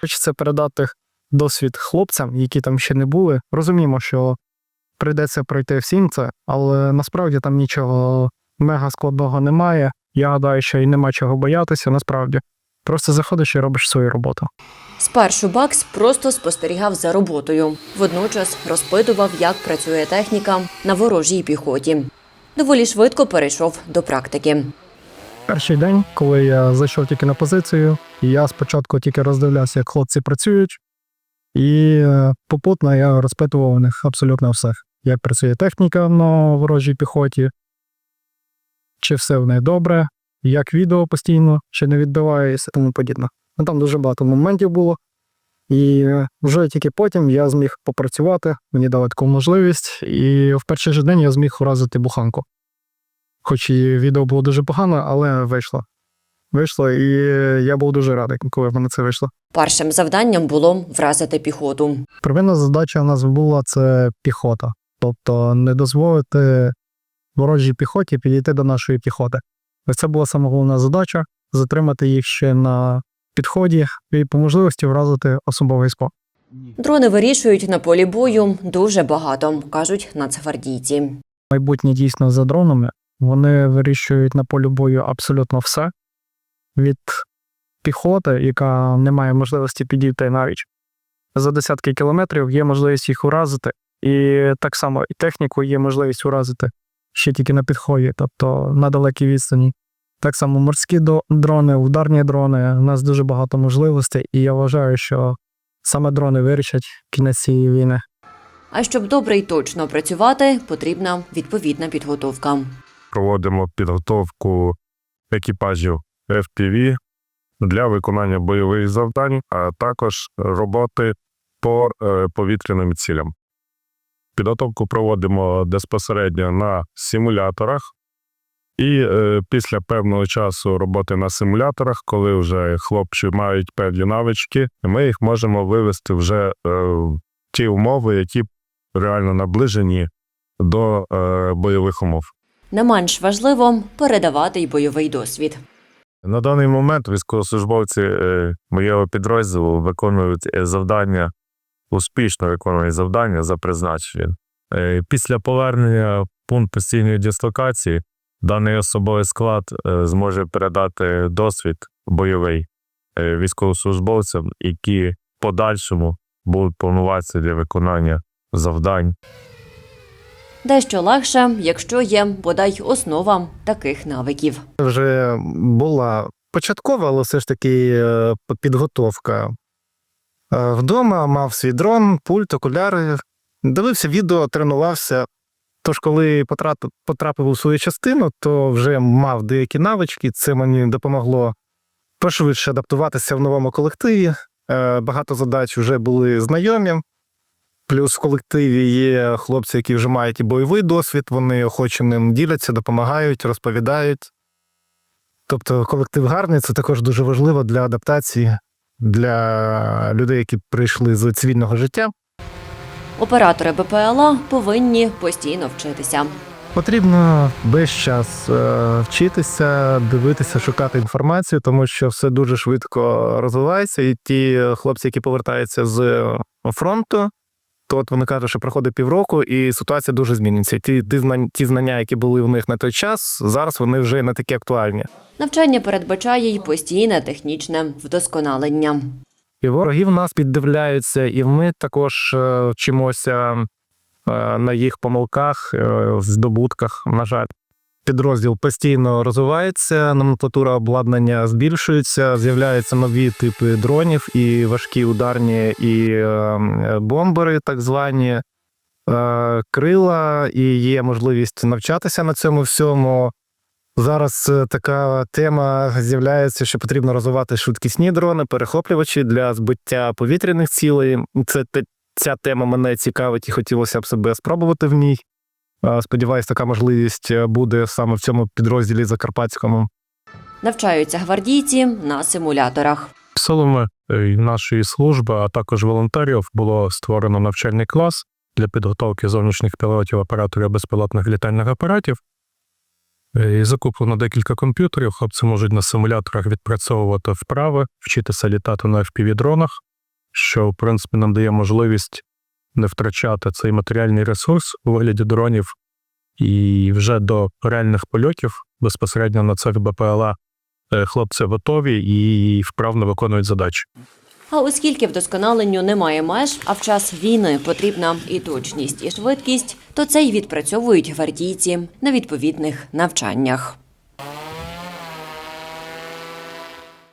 Хочеться передати досвід хлопцям, які там ще не були. Розуміємо, що прийдеться пройти всім це, але насправді там нічого мега складного немає. Я гадаю, що і нема чого боятися, насправді. Просто заходиш і робиш свою роботу. Спершу Бакс просто спостерігав за роботою, водночас розпитував, як працює техніка на ворожій піхоті. Доволі швидко перейшов до практики. Перший день, коли я зайшов тільки на позицію, я спочатку тільки роздивлявся, як хлопці працюють, і е, попутно я розпитував у них абсолютно все. Як працює техніка на ворожій піхоті, чи все в неї добре, як відео постійно, чи не відбивається, тому подібне. Ну, там дуже багато моментів було. І е, вже тільки потім я зміг попрацювати, мені дали таку можливість, і в перший же день я зміг уразити буханку. Хоч і відео було дуже погано, але вийшло. Вийшло, і я був дуже радий, коли в мене це вийшло. Першим завданням було вразити піхоту. Первинна задача у нас була це піхота. Тобто не дозволити ворожій піхоті підійти до нашої піхоти. Ось це була сама головна задача затримати їх ще на підході і по можливості вразити особовий склад. Дрони вирішують на полі бою дуже багато, кажуть нацгвардійці. майбутнє дійсно за дронами. Вони вирішують на полі бою абсолютно все від піхоти, яка не має можливості підійти навіть за десятки кілометрів, є можливість їх уразити, і так само і техніку є можливість уразити ще тільки на підході, тобто на далекій відстані. Так само морські дрони, ударні дрони. У нас дуже багато можливостей, і я вважаю, що саме дрони вирішать кінець цієї війни. А щоб добре і точно працювати, потрібна відповідна підготовка. Проводимо підготовку екіпажів FPV для виконання бойових завдань, а також роботи по е, повітряним цілям. Підготовку проводимо безпосередньо на симуляторах, і е, після певного часу роботи на симуляторах, коли вже хлопці мають певні навички, ми їх можемо вивести вже е, в ті умови, які реально наближені до е, бойових умов. Не менш важливо передавати й бойовий досвід. На даний момент військовослужбовці е, моєго підрозділу виконують е, завдання, успішно виконують завдання за призначенням. Е, Після повернення в пункт постійної дислокації даний особовий склад зможе передати досвід бойовий військовослужбовцям, які в подальшому будуть плануватися для виконання завдань Дещо легше, якщо є бодай основа таких навиків. вже була початкова, але все ж таки е, підготовка. Е, Вдома мав свій дрон, пульт, окуляри, дивився відео, тренувався. Тож, коли потрапив, у свою частину, то вже мав деякі навички. Це мені допомогло пошвидше адаптуватися в новому колективі. Е, Багато задач вже були знайомі. Плюс в колективі є хлопці, які вже мають і бойовий досвід, вони охоче ним діляться, допомагають, розповідають. Тобто колектив гарний, це також дуже важливо для адаптації для людей, які прийшли з цивільного життя. Оператори БПЛА повинні постійно вчитися. Потрібно весь час е, вчитися, дивитися, шукати інформацію, тому що все дуже швидко розвивається. І ті хлопці, які повертаються з фронту, то от вони кажуть, що проходить півроку, і ситуація дуже зміниться. Ті, ті, знання, які були в них на той час, зараз вони вже не такі актуальні. Навчання передбачає й постійне технічне вдосконалення. І вороги в нас піддивляються, і ми також е, вчимося е, на їх помилках, е, здобутках. На жаль, підрозділ постійно розвивається, номенклатура обладнання збільшується, з'являються нові типи дронів, і важкі ударні, і е, бомбери, так звані. е, Крила, і є можливість навчатися на цьому всьому. Зараз е, така тема з'являється, що потрібно розвивати швидкісні дрони, перехоплювачі для збиття повітряних цілей. Це ця тема мене цікавить і хотілося б себе спробувати в ній. Сподіваюсь, така можливість е, буде саме в цьому підрозділі Закарпатському. Навчаються гвардійці на симуляторах. Силами е, нашої служби, а також волонтерів, було створено навчальний клас для підготовки зовнішніх пілотів операторів безпілотних літальних апаратів. Е, І закуплено декілька комп'ютерів. Хлопці можуть на симуляторах відпрацьовувати вправи, вчитися літати на FPV-дронах, що, в принципі, нам дає можливість не втрачати цей матеріальний ресурс у вигляді дронів. І вже до реальних польотів безпосередньо на цих БПЛА е, хлопці готові і вправно виконують задачі. А оскільки вдосконаленню немає меж, а в час війни потрібна і точність, і швидкість, то це й відпрацьовують гвардійці на відповідних навчаннях.